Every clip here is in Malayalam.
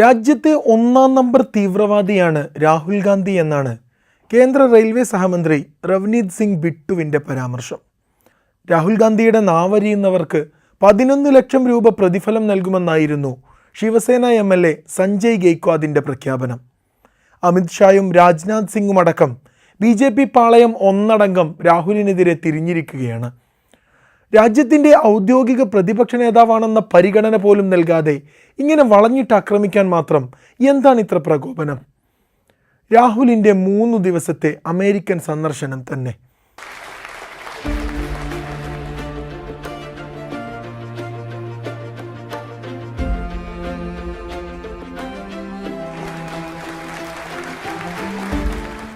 രാജ്യത്തെ ഒന്നാം നമ്പർ തീവ്രവാദിയാണ് രാഹുൽ ഗാന്ധി എന്നാണ് കേന്ദ്ര റെയിൽവേ സഹമന്ത്രി റവ്നീത് സിംഗ് ബിട്ടുവിന്റെ പരാമർശം. രാഹുൽ ഗാന്ധിയുടെ നാവരിയുന്നവർക്ക് പതിനൊന്ന് ലക്ഷം രൂപ പ്രതിഫലം നൽകുമെന്നായിരുന്നു Shiv Sena M L A Sanjay ഗെയ്ക്വാദിന്റെ പ്രഖ്യാപനം. അമിത്ഷായും രാജ്നാഥ് സിംഗും അടക്കം ബി ജെ പി പാളയം ഒന്നടങ്കം രാഹുലിനെതിരെ തിരിഞ്ഞിരിക്കുകയാണ്. രാജ്യത്തിന്റെ ഔദ്യോഗിക പ്രതിപക്ഷ നേതാവാണെന്ന പരിഗണന പോലും നൽകാതെ ഇങ്ങനെ വളഞ്ഞിട്ട് ആക്രമിക്കാൻ മാത്രം എന്താണ് ഇത്ര പ്രകോപനം? രാഹുലിന്റെ മൂന്ന് ദിവസത്തെ അമേരിക്കൻ സന്ദർശനം തന്നെ.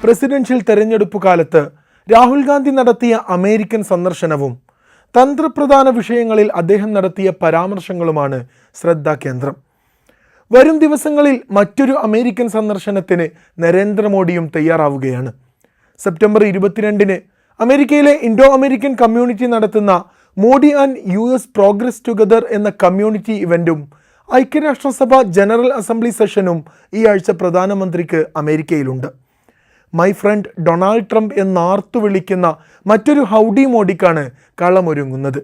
പ്രസിഡൻഷ്യൽ തെരഞ്ഞെടുപ്പ് കാലത്ത് രാഹുൽ ഗാന്ധി നടത്തിയ അമേരിക്കൻ സന്ദർശനവും തന്ത്രപ്രധാന വിഷയങ്ങളിൽ അദ്ദേഹം നടത്തിയ പരാമർശങ്ങളുമാണ് ശ്രദ്ധാകേന്ദ്രം വരും ദിവസങ്ങളിൽ മറ്റൊരു അമേരിക്കൻ സന്ദർശനത്തിന് നരേന്ദ്രമോദിയും തയ്യാറാവുകയാണ്. സെപ്റ്റംബർ ഇരുപത്തിരണ്ടിന് അമേരിക്കയിലെ ഇൻഡോ അമേരിക്കൻ കമ്മ്യൂണിറ്റി നടത്തുന്ന Modi and U S progress together എന്ന കമ്മ്യൂണിറ്റി ഇവന്റും ഐക്യരാഷ്ട്രസഭ ജനറൽ അസംബ്ലി സെഷനും ഈ ആഴ്ച പ്രധാനമന്ത്രിക്ക് അമേരിക്കയിലുണ്ട്. മൈ ഫ്രണ്ട് ഡൊണാൾഡ് ട്രംപ് എന്നാർത്തു വിളിക്കുന്ന മറ്റൊരു ഹൗഡി മോഡിക്കാണ് കളമൊരുങ്ങുന്നത്.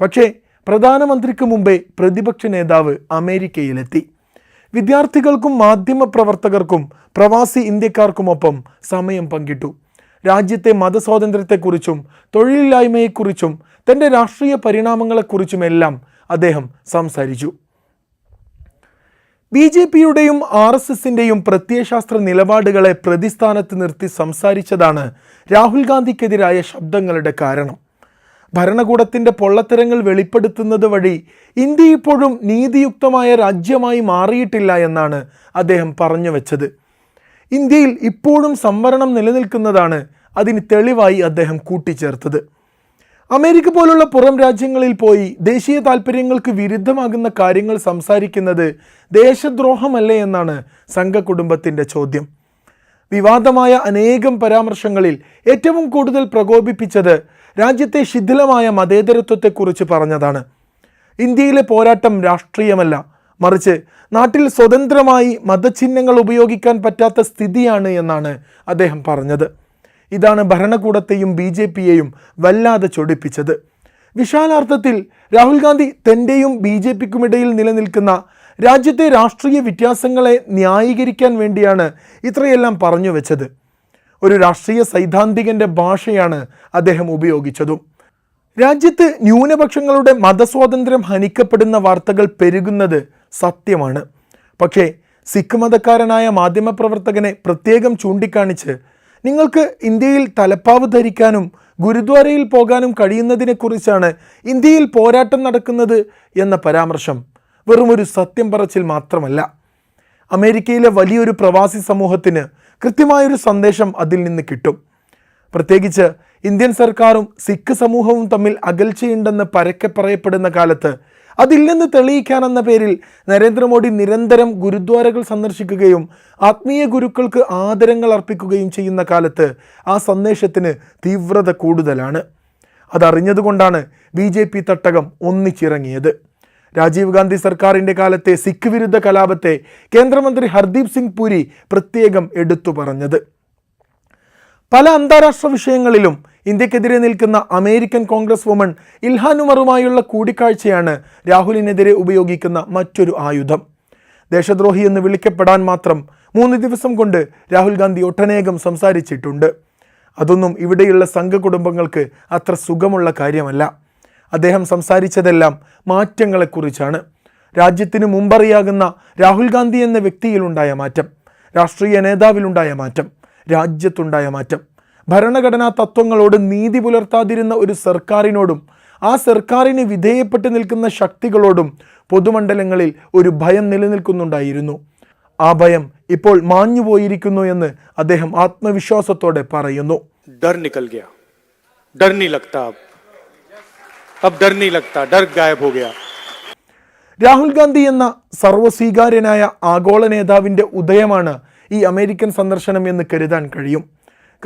പക്ഷേ പ്രധാനമന്ത്രിക്ക് മുമ്പേ പ്രതിപക്ഷ നേതാവ് അമേരിക്കയിലെത്തി. വിദ്യാർത്ഥികൾക്കും മാധ്യമപ്രവർത്തകർക്കും പ്രവാസി ഇന്ത്യക്കാർക്കുമൊപ്പം സമയം പങ്കിട്ടു. രാജ്യത്തെ മതസ്വാതന്ത്ര്യത്തെക്കുറിച്ചും തൊഴിലില്ലായ്മയെക്കുറിച്ചും തന്റെ രാഷ്ട്രീയ പരിണാമങ്ങളെക്കുറിച്ചുമെല്ലാം അദ്ദേഹം സംസാരിച്ചു. ബി ജെ പിയുടെയും ആർ എസ് എസിന്റെയും പ്രത്യയശാസ്ത്ര നിലപാടുകളെ പ്രതിസ്ഥാനത്ത് നിർത്തി സംസാരിച്ചതാണ് രാഹുൽ ഗാന്ധിക്കെതിരായ ശബ്ദങ്ങളുടെ കാരണം. ഭരണകൂടത്തിന്റെ പൊള്ളത്തരങ്ങൾ വെളിപ്പെടുത്തുന്നത് വഴി ഇന്ത്യ ഇപ്പോഴും നീതിയുക്തമായ രാജ്യമായി മാറിയിട്ടില്ല എന്നാണ് അദ്ദേഹം പറഞ്ഞു വെച്ചത്. ഇന്ത്യയിൽ ഇപ്പോഴും സംവരണം നിലനിൽക്കുന്നതാണ് അതിന് തെളിവായി അദ്ദേഹം കൂട്ടിച്ചേർത്തത്. അമേരിക്ക പോലുള്ള പുറം രാജ്യങ്ങളിൽ പോയി ദേശീയ താല്പര്യങ്ങൾക്ക് വിരുദ്ധമാകുന്ന കാര്യങ്ങൾ സംസാരിക്കുന്നത് ദേശദ്രോഹമല്ലേ എന്നാണ് സംഘകുടുംബത്തിന്റെ ചോദ്യം. വിവാദമായ അനേകം പരാമർശങ്ങളിൽ ഏറ്റവും കൂടുതൽ പ്രകോപിപ്പിച്ചത് രാജ്യത്തെ ശിഥിലമായ മതേതരത്വത്തെക്കുറിച്ച് പറഞ്ഞതാണ്. ഇന്ത്യയിലെ പോരാട്ടം രാഷ്ട്രീയമല്ല. മറിച്ച് നാട്ടിൽ സ്വതന്ത്രമായി മതചിഹ്നങ്ങൾ ഉപയോഗിക്കാൻ പറ്റാത്ത സ്ഥിതിയാണ് എന്നാണ് അദ്ദേഹം പറഞ്ഞത്. ഇതാണ് ഭരണകൂടത്തെയും ബി ജെ പിയെയും വല്ലാതെ ചൊടിപ്പിച്ചത്. വിശാലാർത്ഥത്തിൽ രാഹുൽ ഗാന്ധി തന്റെയും ബി ജെ പിക്കുമിടയിൽ നിലനിൽക്കുന്ന രാജ്യത്തെ രാഷ്ട്രീയ വ്യത്യാസങ്ങളെ ന്യായീകരിക്കാൻ വേണ്ടിയാണ് ഇത്രയെല്ലാം പറഞ്ഞു വെച്ചത്. ഒരു രാഷ്ട്രീയ സൈദ്ധാന്തികന്റെ ഭാഷയാണ് അദ്ദേഹം ഉപയോഗിച്ചതും. രാജ്യത്ത് ന്യൂനപക്ഷങ്ങളുടെ മതസ്വാതന്ത്ര്യം ഹനിക്കപ്പെടുന്ന വാർത്തകൾ പെരുകുന്നത് സത്യമാണ്. പക്ഷേ സിഖ് മതക്കാരനായ മാധ്യമപ്രവർത്തകനെ പ്രത്യേകം ചൂണ്ടിക്കാണിച്ച് നിങ്ങൾക്ക് ഇന്ത്യയിൽ തലപ്പാവ് ധരിക്കാനും ഗുരുദ്വാരയിൽ പോകാനും കഴിയുന്നതിനെക്കുറിച്ചാണ് ഇന്ത്യയിൽ പോരാട്ടം നടക്കുന്നത് എന്ന പരാമർശം വെറുമൊരു സത്യം പറച്ചിൽ മാത്രമല്ല. അമേരിക്കയിലെ വലിയൊരു പ്രവാസി സമൂഹത്തിന് കൃത്യമായൊരു സന്ദേശം അതിൽ നിന്ന് കിട്ടും. പ്രത്യേകിച്ച് ഇന്ത്യൻ സർക്കാരും സിഖ് സമൂഹവും തമ്മിൽ അകൽച്ചയുണ്ടെന്ന് പരക്കെ പറയപ്പെടുന്ന കാലത്ത് അതില്ലെന്ന് തെളിയിക്കാനെന്ന പേരിൽ നരേന്ദ്രമോദി നിരന്തരം ഗുരുദ്വാരകൾ സന്ദർശിക്കുകയും ആത്മീയ ഗുരുക്കൾക്ക് ആദരങ്ങൾ അർപ്പിക്കുകയും ചെയ്യുന്ന കാലത്ത് ആ സന്ദേശത്തിന് തീവ്രത കൂടുതലാണ്. അതറിഞ്ഞതുകൊണ്ടാണ് ബി ജെ പി തട്ടകം ഒന്നിച്ചിറങ്ങിയത്. രാജീവ് ഗാന്ധി സർക്കാരിന്റെ കാലത്തെ സിഖ് വിരുദ്ധ കലാപത്തെ കേന്ദ്രമന്ത്രി ഹർദീപ് സിംഗ് പുരി പ്രത്യേകം എടുത്തു പറഞ്ഞത്. പല അന്താരാഷ്ട്ര വിഷയങ്ങളിലും ഇന്ത്യക്കെതിരെ നിൽക്കുന്ന അമേരിക്കൻ കോൺഗ്രസ് വുമൺ ഇൽഹാനുമറുമായുള്ള കൂടിക്കാഴ്ചയാണ് രാഹുലിനെതിരെ ഉപയോഗിക്കുന്ന മറ്റൊരു ആയുധം. ദേശദ്രോഹി എന്ന് വിളിക്കപ്പെടാൻ മാത്രം മൂന്ന് ദിവസം കൊണ്ട് രാഹുൽ ഗാന്ധി ഒട്ടനേകം സംസാരിച്ചിട്ടുണ്ട്. അതൊന്നും ഇവിടെയുള്ള സംഘകുടുംബങ്ങൾക്ക് അത്ര സുഖമുള്ള കാര്യമല്ല. അദ്ദേഹം സംസാരിച്ചതെല്ലാം മാറ്റങ്ങളെക്കുറിച്ചാണ്. രാജ്യത്തിന് മുമ്പറിയാകുന്ന രാഹുൽ ഗാന്ധി എന്ന വ്യക്തിയിലുണ്ടായ മാറ്റം രാഷ്ട്രീയ നേതാവിലുണ്ടായ മാറ്റം രാജ്യത്തുണ്ടായ മാറ്റം. ഭരണഘടനാ തത്വങ്ങളോട് നീതി പുലർത്താതിരുന്ന ഒരു സർക്കാരിനോടും ആ സർക്കാരിന് വിധേയപ്പെട്ട് നിൽക്കുന്ന ശക്തികളോടും പൊതുമണ്ഡലങ്ങളിൽ ഒരു ഭയം നിലനിൽക്കുന്നുണ്ടായിരുന്നു. ആ ഭയം ഇപ്പോൾ മാഞ്ഞുപോയിരിക്കുന്നു എന്ന് അദ്ദേഹം ആത്മവിശ്വാസത്തോടെ പറയുന്നു. രാഹുൽ ഗാന്ധി എന്ന സർവസ്വീകാര്യനായ ആഗോള നേതാവിന്റെ ഉദയമാണ് ഈ അമേരിക്കൻ സന്ദർശനം എന്ന് കരുതാൻ കഴിയും.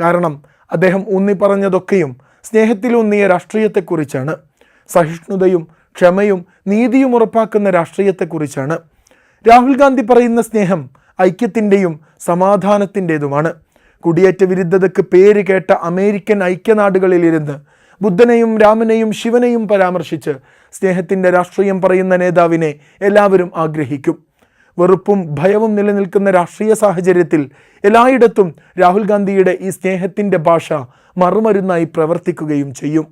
കാരണം അദ്ദേഹം ഊന്നി പറഞ്ഞതൊക്കെയും സ്നേഹത്തിലൂന്നിയ രാഷ്ട്രീയത്തെക്കുറിച്ചാണ്. സഹിഷ്ണുതയും ക്ഷമയും നീതിയും ഉറപ്പാക്കുന്ന രാഷ്ട്രീയത്തെക്കുറിച്ചാണ്. രാഹുൽ ഗാന്ധി പറയുന്ന സ്നേഹം ഐക്യത്തിന്റെയും സമാധാനത്തിന്റേതുമാണ് കുടിയേറ്റ വിരുദ്ധതയ്ക്ക് പേര് കേട്ട അമേരിക്കൻ ഐക്യനാടുകളിലിരുന്ന് ബുദ്ധനെയും രാമനെയും ശിവനെയും പരാമർശിച്ച് സ്നേഹത്തിന്റെ രാഷ്ട്രീയം പറയുന്ന നേതാവിനെ എല്ലാവരും ആഗ്രഹിക്കും. വെറുപ്പും ഭയവും നിലനിൽക്കുന്ന രാഷ്ട്രീയ സാഹചര്യത്തിൽ എല്ലായിടത്തും രാഹുൽ ഗാന്ധിയുടെ ഈ സ്നേഹത്തിന്റെ ഭാഷ മറുമരുന്നായി പ്രവർത്തിക്കുകയും ചെയ്യും.